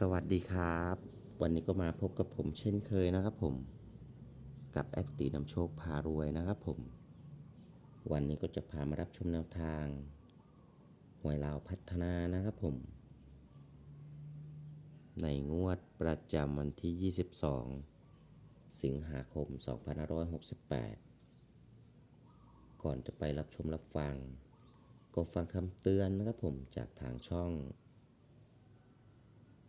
สวัสดีครับ วันนี้ก็มาพบกับผมเช่นเคยนะครับผม กับแอดตีนำโชคพารวยนะครับผม วันนี้ก็จะพามารับชมแนวทางหวยลาวพัฒนานะครับผม ในงวดประจำวันที่ 22 สิงหาคม 2568 ก่อนจะไปรับชมรับฟัง ก็ฟังคำเตือนนะครับผมจากทางช่อง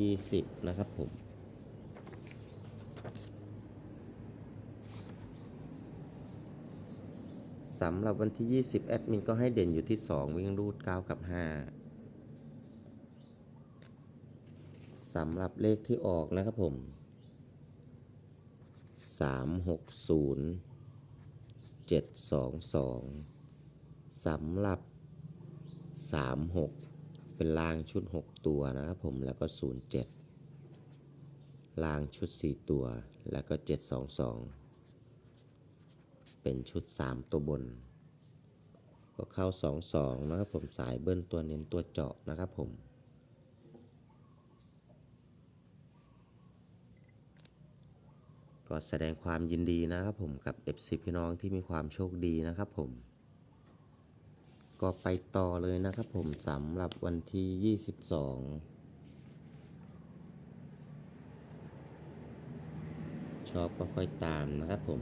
20 นะครับผม สำหรับวันที่ 20 แอดมินก็ให้เด่นอยู่ที่ 2 วิ่งรูด 9 กับ 5 สำหรับเลขที่ออกนะครับผม 360 722 สำหรับ 36 เป็นลางชุด 6 ตัวนะครับผมแล้วก็ 07ล่างชุด 4 ตัว แล้วก็ 722 เป็นชุด 3 ตัวบน ก็เข้า 22 นะครับผมสายเบิ้ลตัวเน้นตัวเจาะนะครับผมก็แสดงความยินดีนะครับผมกับ FC พี่น้องที่มีความโชคดีนะครับผม ก็ไปต่อเลยนะครับผมสำหรับวันที่ 22 ชอบก็ค่อยตามนะครับผม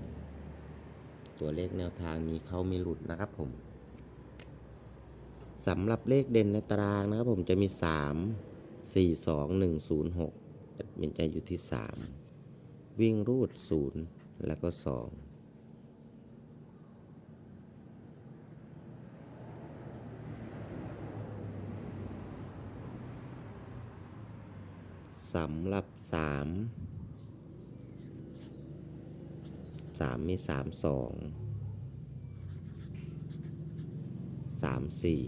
ตัวเลขแนวทางมีเข้ามีหลุดนะครับผมสำหรับเลขเด่นในตารางนะครับผมจะมี 3 4 2 1 0 6แอดมินจะอยู่ที่ 3 วิ่งรูด 0 แล้วก็ 2 สำหรับสามสามมีสามสองสามสี่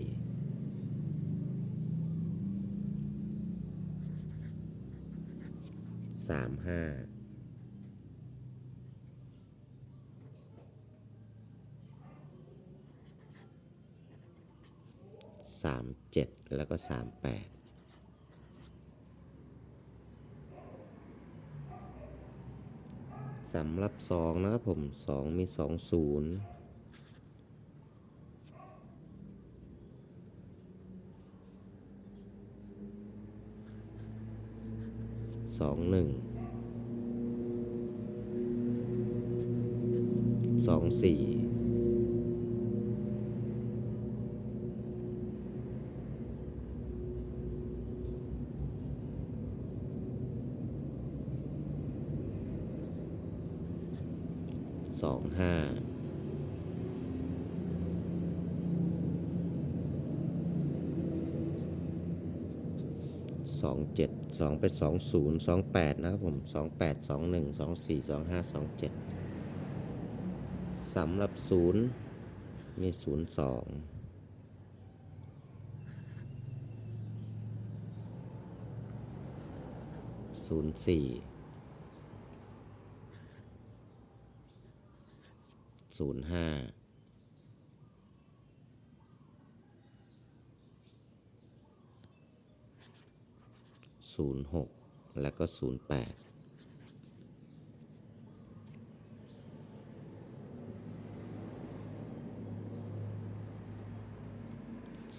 สามห้าสามเจ็ดแล้วก็สามแปด สำหรับสองนะครับผมสองมีสองศูนย์สองหนึ่งสองสี่ สองห้าสองเจ็ดสองเป็นสองศูนย์สองแปดนะครับผมสองแปดสองหนึ่งสองสี่สองห้าสองเจ็ดสำหรับศูนย์มีศูนย์สองศูนย์สี่ ศูนย์ห้าศูนย์หกแล้วก็ศูนย์แปด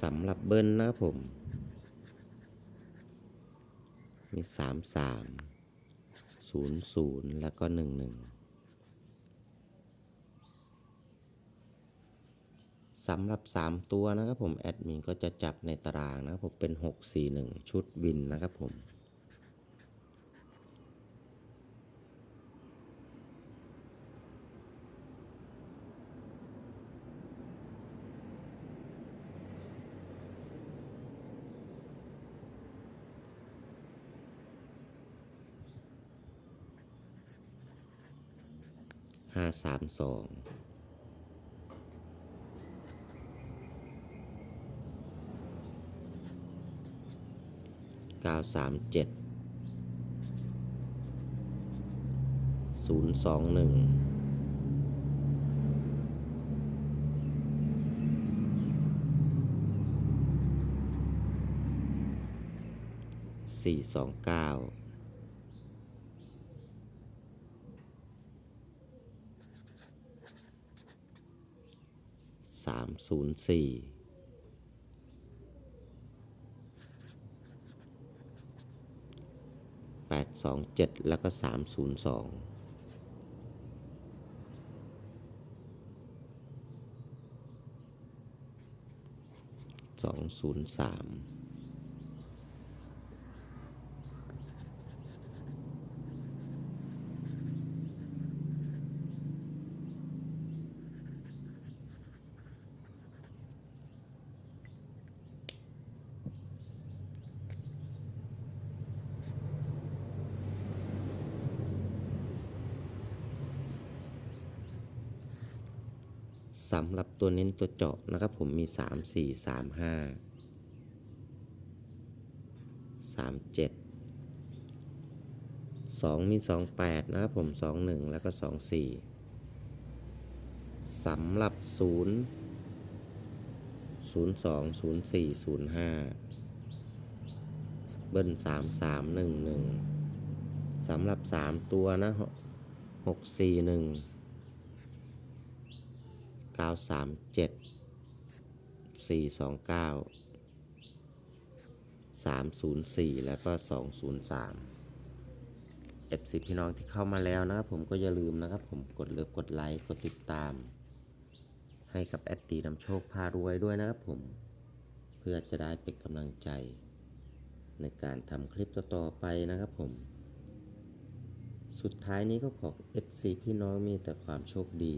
สำหรับเบิ้ลนะครับผม มีสามสามศูนย์ศูนย์แล้วก็หนึ่งหนึ่ง สำหรับ 3 ตัวนะครับผมแอดมินก็จะจับในตารางนะครับผมเป็น 641 ชุดวินนะครับผมห้าสามสอง เก้าสามเจ็ดศูนย์สองหนึ่งสี่สองเก้าสามศูนย์สี่ แปดสองเจ็ดแล้วก็สามศูนย์สองสองศูนย์สาม สำหรับตัวเน้นตัวเจาะนะครับผมมีสามสี่สามห้าสามเจ็ดสองมีสองแปดนะครับผมสองหนึ่งแล้วก็สองสี่สำหรับศูนย์ศูนย์สองศูนย์สี่ศูนย์ห้าเบิ้ลสามสามหนึ่งหนึ่งสำหรับสามตัวนะหกสี่หนึ่ง 937 429 304 แล้วก็ 203 FC พี่น้องที่เข้ามาแล้วนะครับผมก็อย่าลืมนะครับผมกดเลิฟกดไลค์ กดติดตาม ให้กับแอดตีนำโชคพารวยด้วยนะครับผม เพื่อจะได้เป็นกำลังใจ ในการทำคลิปต่อๆไปนะครับผมสุดท้ายนี้ก็ขอ FC พี่น้องมีแต่ความโชคดี